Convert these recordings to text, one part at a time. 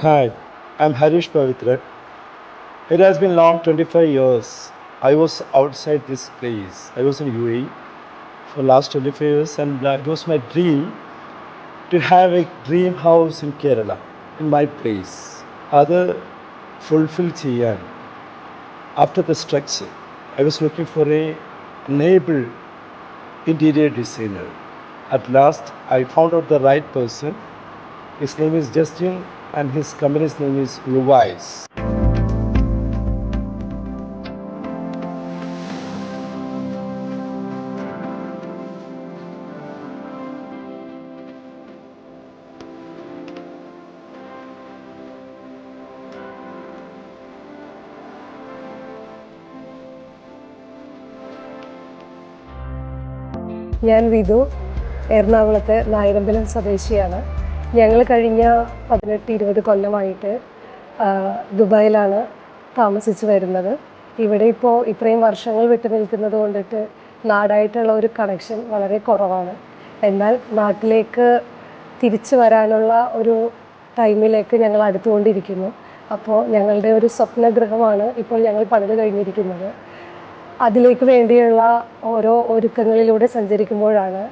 Hi, I'm Harish Pavitra. It has been long 25 years. I was outside this place. I was in UAE for last 25 years and that was my dream to have a dream house in Kerala, in my place. അത് fulfil ചെയ്യാൻ after the structure I was looking for an able interior designer. At last, I found out the right person. His name is Justin, and his company's name is Revise. ഞാൻ വിധു എറണാകുളത്തെ നായരമ്പലം സ്വദേശിയാണ് ഞങ്ങൾ കഴിഞ്ഞ പതിനെട്ട് ഇരുപത് കൊല്ലമായിട്ട് ദുബായിലാണ് താമസിച്ച് വരുന്നത്. ഇവിടെ ഇപ്പോൾ ഇത്രയും വർഷങ്ങൾ വിട്ടു നിൽക്കുന്നത് കൊണ്ടിട്ട് നാടായിട്ടുള്ള ഒരു കണക്ഷൻ വളരെ കുറവാണ്. എന്നാൽ നാട്ടിലേക്ക് തിരിച്ചു വരാനുള്ള ഒരു ടൈമിലേക്ക് ഞങ്ങൾ അടുത്തുകൊണ്ടിരിക്കുന്നു. അപ്പോൾ ഞങ്ങളുടെ ഒരു സ്വപ്നഗ്രഹമാണ് ഇപ്പോൾ ഞങ്ങൾ പണിത് കഴിഞ്ഞിരിക്കുന്നത്. അതിലേക്ക് വേണ്ടിയുള്ള ഓരോ ഒരുക്കങ്ങളിലൂടെ സഞ്ചരിക്കുമ്പോഴാണ്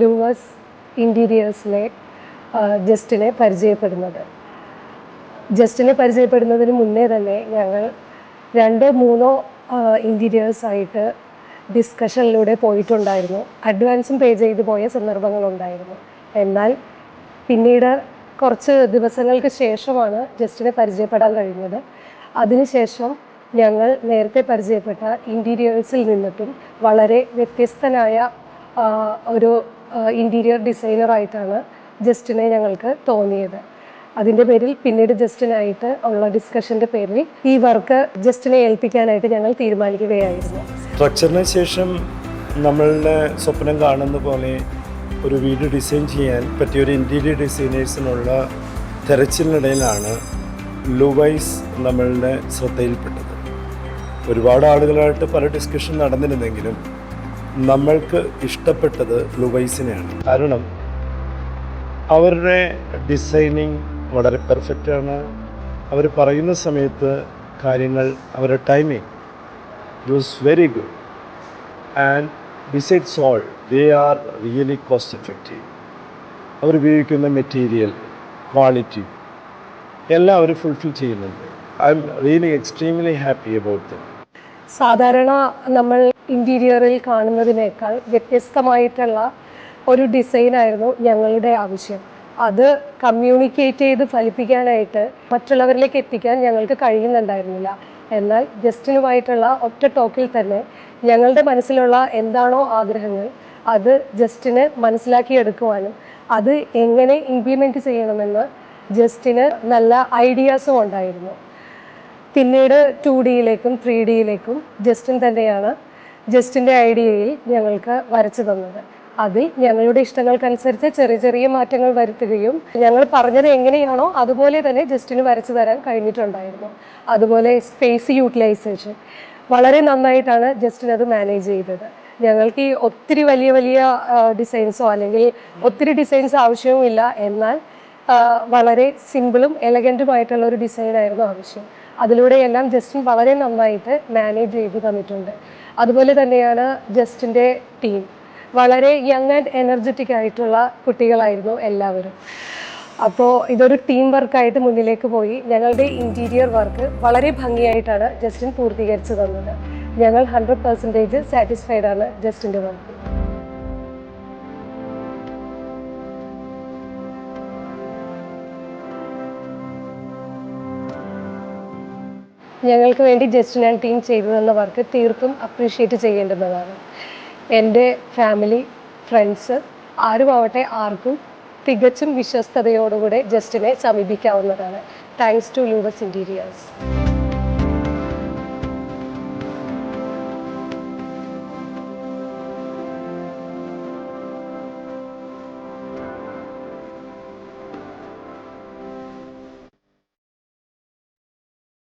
ലൂവസ് ഇന്റീരിയേഴ്സിലെ ജസ്റ്റിനെ പരിചയപ്പെടുന്നത്. ജസ്റ്റിനെ പരിചയപ്പെടുന്നതിന് മുന്നേ തന്നെ ഞങ്ങൾ രണ്ടോ മൂന്നോ ഇന്റീരിയേഴ്സായിട്ട് ഡിസ്കഷനിലൂടെ പോയിട്ടുണ്ടായിരുന്നു. അഡ്വാൻസും പേ ചെയ്ത് പോയ സന്ദർഭങ്ങളുണ്ടായിരുന്നു. എന്നാൽ പിന്നീട് കുറച്ച് ദിവസങ്ങൾക്ക് ശേഷമാണ് ജസ്റ്റിനെ പരിചയപ്പെടാൻ കഴിഞ്ഞത്. അതിനുശേഷം ഞങ്ങൾ നേരത്തെ പരിചയപ്പെട്ട ഇന്റീരിയേഴ്സിൽ നിന്നിട്ടും വളരെ വ്യത്യസ്തനായ ഒരു ഇന്റീരിയർ ഡിസൈനറായിട്ടാണ് ജസ്റ്റിനെ ഞങ്ങൾക്ക് തോന്നിയത്. അതിന്റെ പേരിൽ പിന്നീട് ജസ്റ്റിനായിട്ട് ഉള്ള ഡിസ്കഷന്റെ പേരിൽ ഈ വർക്ക് ജസ്റ്റിനെ ഏൽപ്പിക്കാനായിട്ട് ഞങ്ങൾ തീരുമാനിക്കുകയായിരുന്നു. സ്ട്രക്ചറിന് ശേഷം നമ്മളുടെ സ്വപ്നം കാണുന്ന പോലെ ഒരു വീട് ഡിസൈൻ ചെയ്യാൻ പറ്റിയ ഒരു ഇന്റീരിയർ ഡിസൈനേഴ്സിനുള്ള തെരച്ചിലിനിടയിലാണ് ലുവൈസ് നമ്മളുടെ ശ്രദ്ധയിൽപ്പെട്ടത്. ഒരുപാട് ആളുകളായിട്ട് പല ഡിസ്കഷൻ നടന്നിരുന്നെങ്കിലും നമ്മൾക്ക് ഇഷ്ടപ്പെട്ടത് ലുവൈസിനെയാണ് കാരണം അവരുടെ ഡിസൈനിങ് വളരെ പെർഫെക്റ്റാണ് അവർ പറയുന്ന സമയത്ത് കാര്യങ്ങൾ അവരുടെ timing it was very good and besides all they are really cost effective അവർ ഉപയോഗിക്കുന്ന മെറ്റീരിയൽ ക്വാളിറ്റി എല്ലാം അവർ ഫുൾഫിൽ ചെയ്യുന്നുണ്ട്. I am really extremely happy about them സാധാരണ നമ്മൾ ഇന്റീരിയറിൽ കാണുന്നതിനേക്കാൾ വ്യത്യസ്തമായിട്ടുള്ള ഒരു ഡിസൈനായിരുന്നു ഞങ്ങളുടെ ആവശ്യം. അത് കമ്മ്യൂണിക്കേറ്റ് ചെയ്ത് ഫലിപ്പിക്കാനായിട്ട് മറ്റുള്ളവരിലേക്ക് എത്തിക്കാൻ ഞങ്ങൾക്ക് കഴിയുന്നുണ്ടായിരുന്നില്ല. എന്നാൽ ജസ്റ്റിനുമായിട്ടുള്ള ഒറ്റ ടോക്കിൽ തന്നെ ഞങ്ങളുടെ മനസ്സിലുള്ള എന്താണോ ആഗ്രഹങ്ങൾ അത് ജസ്റ്റിന് മനസ്സിലാക്കിയെടുക്കുവാനും അത് എങ്ങനെ ഇംപ്ലിമെന്റ് ചെയ്യണമെന്ന് ജസ്റ്റിന് നല്ല ഐഡിയാസും ഉണ്ടായിരുന്നു. പിന്നീട് ടു ഡിയിലേക്കും ത്രീ ഡിയിലേക്കും ജസ്റ്റിൻ തന്നെയാണ് ജസ്റ്റിന്റെ ഐഡിയയിൽ ഞങ്ങൾക്ക് വരച്ചു തന്നത്. അതിൽ ഞങ്ങളുടെ ഇഷ്ടങ്ങൾക്കനുസരിച്ച് ചെറിയ ചെറിയ മാറ്റങ്ങൾ വരുത്തുകയും ഞങ്ങൾ പറഞ്ഞത് എങ്ങനെയാണോ അതുപോലെ തന്നെ ജസ്റ്റിന് വരച്ചു തരാൻ കഴിഞ്ഞിട്ടുണ്ടായിരുന്നു. അതുപോലെ സ്പേസ് യൂട്ടിലൈസേഷൻ വളരെ നന്നായിട്ടാണ് ജസ്റ്റിൻ അത് മാനേജ് ചെയ്തത്. ഞങ്ങൾക്ക് ഈ ഒത്തിരി വലിയ വലിയ ഡിസൈൻസോ അല്ലെങ്കിൽ ഒത്തിരി ഡിസൈൻസ് ആവശ്യവുമില്ല. എന്നാൽ വളരെ സിമ്പിളും എലഗന്റുമായിട്ടുള്ള ഒരു ഡിസൈൻ ആയിരുന്നു ആവശ്യം. അതിലൂടെ എല്ലാം ജസ്റ്റിൻ വളരെ നന്നായിട്ട് മാനേജ് ചെയ്ത് തന്നിട്ടുണ്ട്. അതുപോലെ തന്നെയാണ് ജസ്റ്റിന്റെ ടീം വളരെ യങ് ആൻഡ് എനർജറ്റിക് ആയിട്ടുള്ള കുട്ടികളായിരുന്നു എല്ലാവരും. അപ്പോൾ ഇതൊരു ടീം വർക്കായിട്ട് മുന്നിലേക്ക് പോയി. ഞങ്ങളുടെ ഇന്റീരിയർ വർക്ക് വളരെ ഭംഗിയായിട്ടാണ് ജസ്റ്റിൻ പൂർത്തീകരിച്ചു തന്നത്. ഞങ്ങൾ ഹൺഡ്രഡ് പെർസെന്റേജ് സാറ്റിസ്ഫൈഡ് ആണ് ജസ്റ്റിന്റെ വർക്ക് ഞങ്ങൾക്ക് വേണ്ടി ജസ്റ്റിൻ ആൻഡ് ടീം ചെയ്തു തന്ന വർക്ക് തീർത്തും അപ്രീഷിയേറ്റ് ചെയ്യേണ്ടുന്നതാണ്. എന്റെ ഫാമിലി ഫ്രണ്ട്സ് ആരുമാവട്ടെ ആർക്കും തികച്ചും വിശ്വസ്തയോടുകൂടെ ജസ്റ്റിനെ സമീപിക്കാവുന്നതാണ്. Thanks to Louvers Interiors